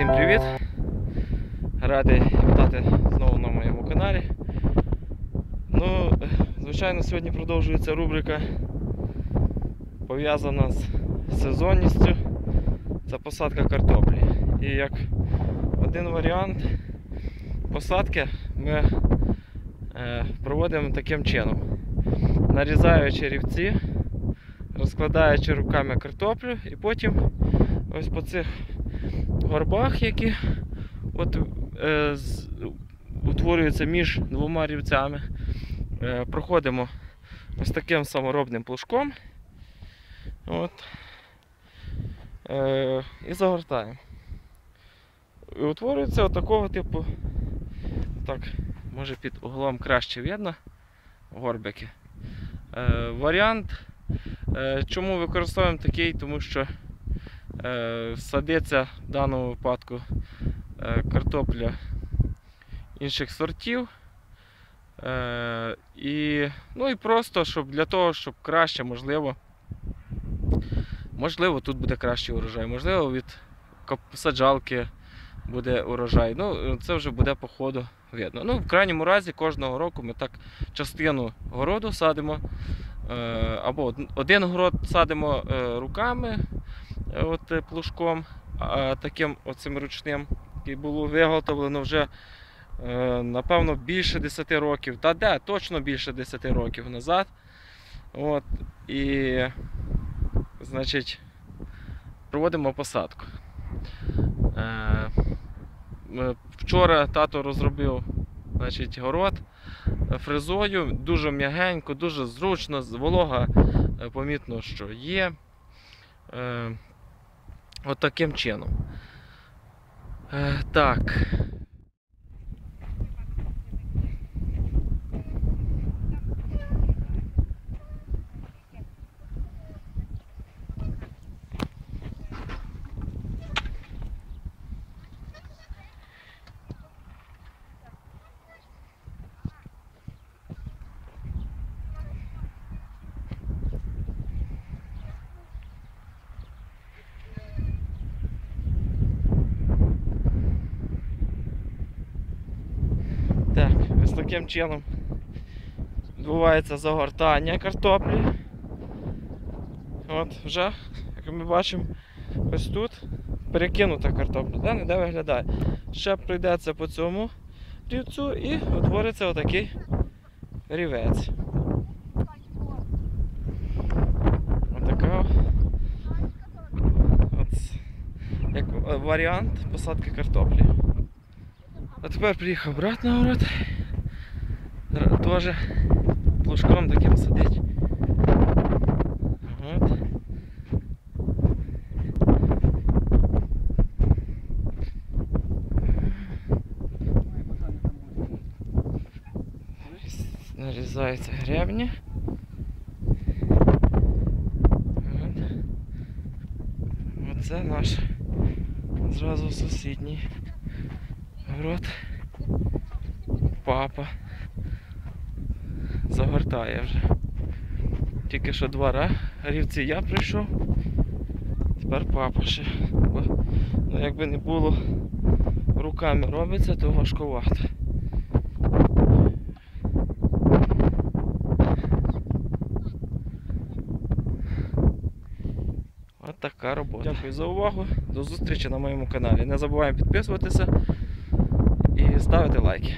Всім привіт! Радий вітати знову на моєму каналі. Ну, звичайно, сьогодні продовжується рубрика пов'язана з сезонністю. Це посадка картоплі. І як один варіант посадки ми е, проводимо таким чином. Нарізаючи рівці, розкладаючи руками картоплю і потім ось по цих горбах, які от, е, з, утворюються між двома рівцями, е, проходимо ось таким саморобним плужком. От, е, і загортаємо. І утворюється отакого типу, так, може під углом краще видно горбики. Е, варіант, е, чому використовуємо такий, тому що садиться в даному випадку е, картопля інших сортів. Е, і, ну і просто щоб для того, щоб краще, можливо, можливо, тут буде кращий урожай, можливо, від саджалки буде урожай. Ну, це вже буде по ходу видно. Ну, в крайньому разі, кожного року ми так частину городу садимо. е, Або один город садимо е, руками, е, от е, плужком, таким оцим ручним, який було виготовлено вже е, напевно більше 10 років. Та де, точно більше 10 років назад. От, і, значить, проводимо посадку. Е, Вчора тато розробив значить, город фрезою, дуже м'ягенько, дуже зручно, волога помітно, що є. Е, От чином. Е, так. Так, ось таким чином відбувається загортання картоплі. От вже, як ми бачимо, ось тут перекинута картопля, да? ніде виглядає. Ще пройдеться по цьому рівцю і утвориться отакий рівець. Отака от, як варіант посадки картоплі. А тепер приїхав брат на город. Теж плужком таким сидить. От. Нарізаються гребні. От. Оце наш зразу сусідній город. Папа загортає вже. Тільки що два ра- рівці я прийшов. Тепер папа ще. Бо, ну, якби не було руками робиться, то важкувато. От така робота. Дякую за увагу. До зустрічі на моєму каналі. Не забуваємо підписуватися і ставити лайки.